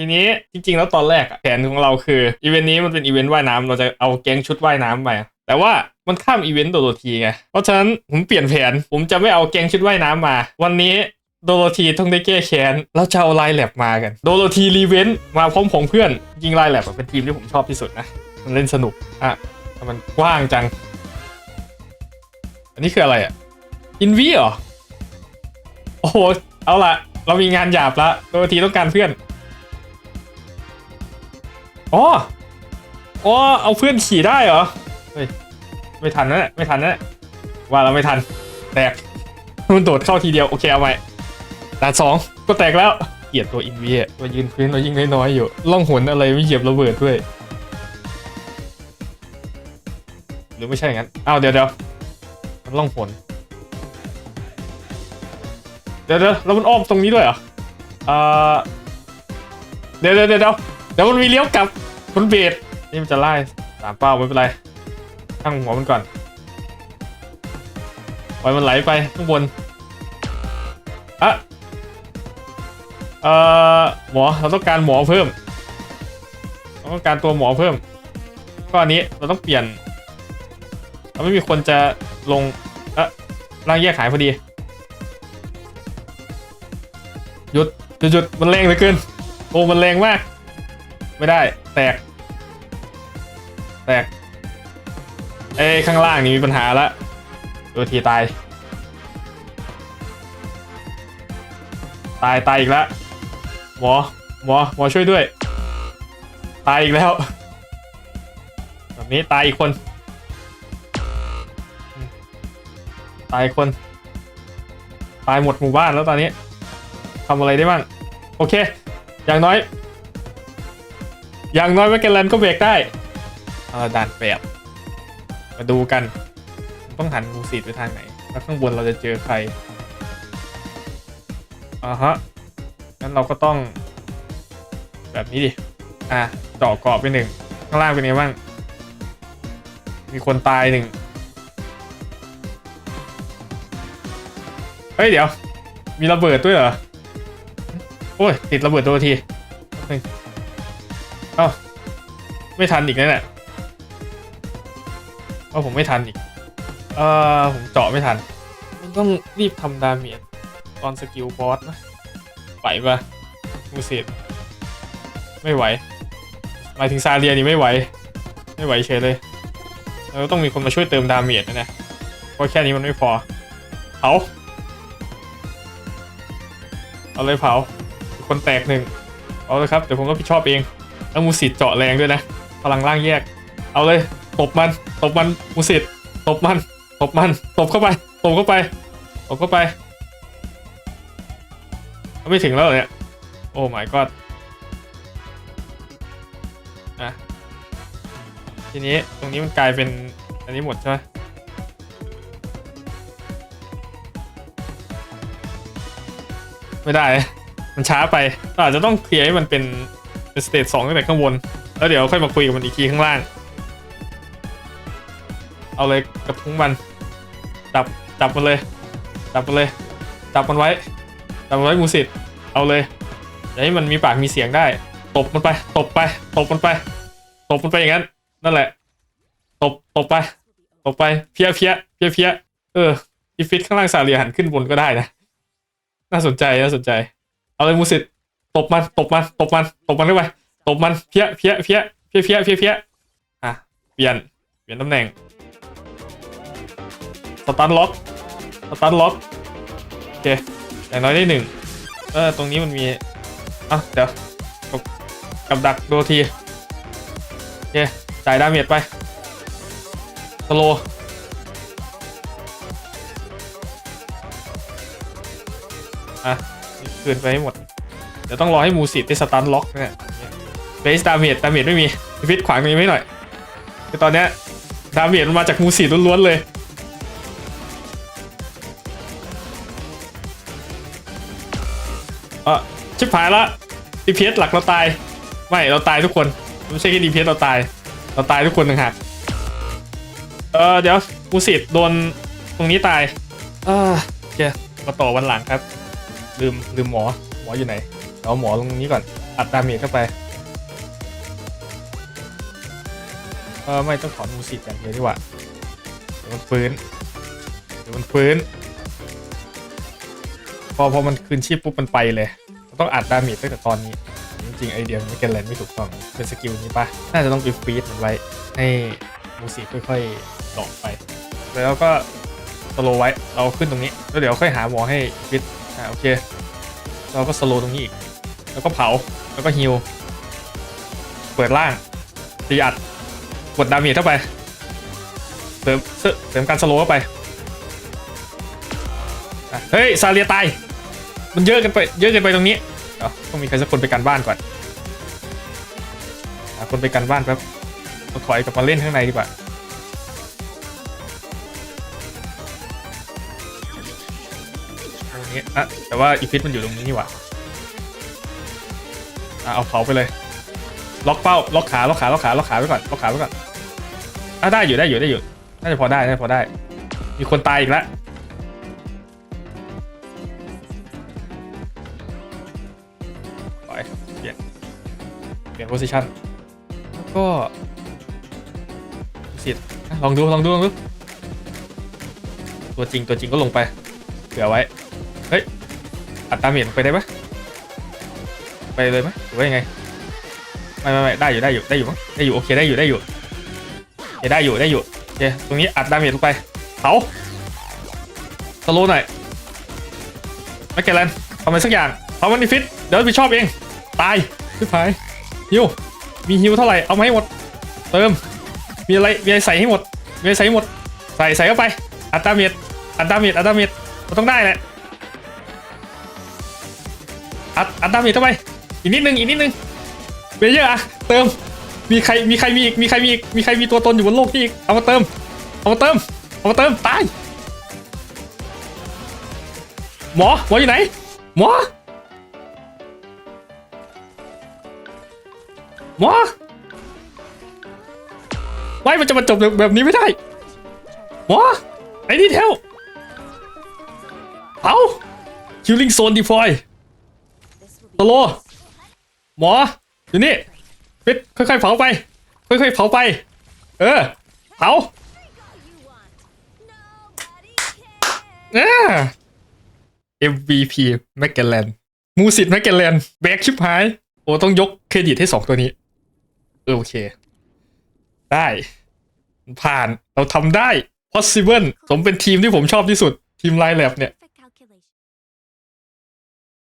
ทีนี้จริง ๆ แล้วตอนแรกแผนของเราคืออีเวนต์นี้มันเป็นอีเวนต์ว่ายน้ำเราจะเอาแก๊งชุดว่ายน้ำไปแต่ว่ามันข้ามอีเวนต์โดโรธีไงเพราะฉะนั้นผมเปลี่ยนแผน ผมจะไม่เอาแก๊งชุดว่ายน้ำมา วันนี้โดโรธีต้องได้แก้แค้นเราจะเอาไลน์แลบมากัน โดโรธีรีเวนต์มาพร้อมของเพื่อนจริงไลน์แลบเป็นทีมที่ผมชอบที่สุดนะมันเล่นสนุกอะแต่มันกว้างจัง อันนี้คืออะไรอะอินวีเหรอโอ้โหเอาละเรามีงานหยาบละโดยทีต้องการเพื่อน อ๋อ อ๋อ เอาเพื่อนขี่ได้เหรอ เฮ้ย ไม่ทันนะไม่ทันนะว่าเราไม่ทัน แตก มันโดดเข้าทีเดียว โอเคเอาไว้ด่านสองก็แตกแล้ว เกลียดตัวอินวีอะตัวยืนพื้นเรายิ่งน้อยๆอยู่ ล่องหนอะไรไม่เหยียบระเบิดด้วย หรือไม่ใช่อย่างนั้น อ้าวเดี๋ยวเดี๋ยวมันล่องหนเดี๋ยวเดี๋ยวแล้วมันอ้อมตรงนี้ด้วยเหรอเอ่อเดี๋ยวเดี๋ยวเดี๋ยว ดี๋ยวเดี๋ยวมันมีเลี้ยวกลับมันเบรดนี่มันจะไล่สามเป้าไม่เป็นไรตั้งหัวมันก่อนปล่อยมันไหลไปข้างบนอะเอ่อหมอเราต้องการหมอเพิ่มเราต้องการตัวหมอเพิ่มก็อันนี้เราต้องเปลี่ยนเราไม่มีคนจะลงเอะร่างแยกหายพอดีหยุดหยุดหยุดมันแรงเหลือเกินโอ้มันแรงมาก ไม่ได้ แตก แตก เอ้ยข้างล่างนี่มีปัญหาละตัวทีตาย ตายตายอีกแล้วหมอหมอหมอช่วยด้วย ตายอีกแล้ว แบบนี้ตายอีกคน ตายคน ตายหมดหมู่บ้านแล้วตอนนี้ทำอะไรได้บ้าง โอเค อย่างน้อย อย่างน้อยแมกกาแลนก็เบรกได้เออด่านแปดมาดูกัน ต้องหันมูสีไปทางไหน แล้วข้างบนเราจะเจอใครอ่าฮะงั้นเราก็ต้อง แบบนี้ดิ อะเจาะกรอบไปหนึ่ง ข้างล่างเป็นไงบ้าง มีคนตายหนึ่ง เฮ้ยเดี๋ยว มีระเบิดด้วยเหรอ โอ้ย ติดระเบิดตัวที เอ้าไม่ทันอีกนั่นแหละเอ้าผมไม่ทันอีก เออผมเจาะไม่ทัน มันต้องรีบทำดาเมจตอนสกิลบอสนะไหวปะมูเซตไม่ไหวหมายถึงซาเรียนี่ไม่ไหว ไม่ไหวเฉยเลยเราต้องมีคนมาช่วยเติมดาเมจนะเนี่ยเพราะแค่นี้มันไม่พอเผาเอาเลยเผาคนแตกหนึ่งเอาเลยครับ เดี๋ยวผมรับผิดชอบเอง แล้วมูสิตเจาะแรงด้วยนะพลังล่างแยก เอาเลยตบมันตบมันมูสิตตบมันตบมันตบเข้าไปตบเข้าไปตบเข้าไปาไม่ถึงแล้วเนี่ยโอ้ my god อะทีนี้ตรงนี้มันกลายเป็นอันนี้หมดใช่ไหมไม่ได้ มันช้าไปอาจจะต้องเคลียร์ให้มันเป็น เป็นสเตจสองตั้งแต่ข้างบน แล้วเดี๋ยวค่อยมาคุยกับมันอีกทีข้างล่าง เอาเลยกระทุ้งมันจับจับมันเลยจับมันเลยจับมันไว้จับมันไว้มูสิตเอาเลยอย่าให้มันมีปากมีเสียงได้ ตบมันไปตบไปตบมันไปตบมันไปอย่างนั้น นั่นแหละ ตบตบไปตบไปเพี้ยเพี้ยเพี้ยเพี้ยเอออีฟิตข้างล่างสาเรียหันขึ้นบนก็ได้นะ น่าสนใจน่าสนใจ เอาเลยมูสิต ตบมันตบมันตบมันตบมันเข้าไปตบมันเพี้ยเพี้ยเพี้ยเพี้ยเพี้ยเพี้ยเพี้ยอะเปลี่ยนเปลี่ยนตำแหน่งสตันล็อกสตันล็อกโอเคอย่างน้อยได้หนึ่งเออตรงนี้มันมีอะเดี๋ยวกับกับดักโดทีโอเคจ่ายดาเมจไปสโลอะคืนไปให้หมด เดี๋ยวต้องรอให้มูสิตได้สตันล็อกเนี่ยเบสดาเมจดาเมจไม่มีฟิตขวางตรงนี้ไม่หน่อยคือตอนเนี้ยดาเมจมันมาจากมูสิตล้วนๆเลยเออชิบหายละดีพีหลักเราตาย ไม่เราตายทุกคนไม่ใช่แค่ดีพีเราตาย เราตายทุกคนต่างหากเออเดี๋ยวมูสิตโดนตรงนี้ตายอ่าโอเคมาต่อวันหลังครับ ลืมลืมหมอหมออยู่ไหน เอาหมอตรงนี้ก่อน อัดดาเมจเข้าไป เออไม่ต้องถอนมูสิตอย่างเดียวดีกว่าเดี๋ยวมันฟื้นเดี๋ยวมันฟื้น พอพอมันคืนชีพปุ๊บมันไปเลยต้องอัดดาเมจตั้งแต่ตอนนี้ จริงๆไอเดียมันไม่เกนแลนไม่ถูกต้องเป็นสกิลนี้ปะน่าจะต้องไปฟีดมันไว้ให้มูสิค่อยๆดอกไป แล้วก็สโลไว้ เราขึ้นตรงนี้ แล้วเดี๋ยวค่อยหาหมอให้ฟิตอ่าโอเค เราก็สโลว์ตรงนี้อีก แล้วก็เผา แล้วก็ฮิว เปิดล่างตีอัด กดดาเมจเข้าไปเติมเสริมเสริมการสโลว์เข้าไป เฮ้ย ซาเลียตาย มันเยอะเกันไป เยอะเกินไปตรงนี้ ต้องมีใครสักคนไปกันบ้านก่อนคนไปกันบ้านแป๊บถอยกลับมาเล่นข้างในดีกว่า นี้อะแต่ว่าอีฟิตมันอยู่ตรงนี้นี่หว่าอะเอาเผาไปเลย ล็อกเป้า ล็อกขา ล็อกขา ล็อกขา ล็อกขาไว้ก่อน ล็อกขาไว้ก่อนอะได้อยู่ได้อยู่ได้อยู่ น่าจะพอได้ น่าจะพอได้ มีคนตายอีกแล้วปเปลี่ยน เปลี่ยนโพสิชันแล้วก็สิทธิ์ลองดู ลองดู ลองดู ตัวจริง ตัวจริงก็ลงไป เผื่อไว้ อัดตามเมียนไปได้ปะไปเลยไหมหรือว่ายังไงไม่ไม่ไม่ได้อยู่ได้อยู่ได้อยู่มั้งได้อยู่โอเคได้อยู่ได้อยู่โอเคได้อยู่ได้อยู่โอเคตรงนี้อัดดาเมจลงไปเผาสโลว์หน่อยไม่เกลันทำอะไรสักอย่างเผามันดิฟิตเดี๋ยวรับผิดชอบเอง ตายชิบหายฮิวมีฮิวเท่าไหร่เอามาให้หมด เติม มีอะไรมีอะไรใส่ให้หมดมีอะไรใส่ให้หมด ใส่ใส่เข้าไปอัดดาเมจอัดดาเมจอัดดาเมจมันต้องได้แหละ อัดอัดดาเมจเข้าไปอีกนิดนึงอีกนิดนึงเบเยอร์อะเติมมีใครมีใครมีอีกมีใครมีอีกมีใครมีตัวตนอยู่บนโลกที่อีกเอามาเติมเอามาเติมเอามาเติมตายหมอหมออยู่ไหนหมอหมอไว้มันจะมาจบแบบนี้ไม่ได้หมอไอ้นี่เทลเอาคิวลิงโซนดีฟอย ตโล หมอ อยู่นี่ฟิตค่อยๆเผาไป ค่อยๆเผาไป เออ เผาเอ่า MVP แมกเกลแลนมูสิตแมกเกลแลนแบกชิบหาย โอ้ต้องยกเครดิตให้สองตัวนี้เออโอเค ได้ ผ่านเราทำได้ possible สมเป็นทีมที่ผมชอบที่สุดทีมไลน์แลบเนี่ย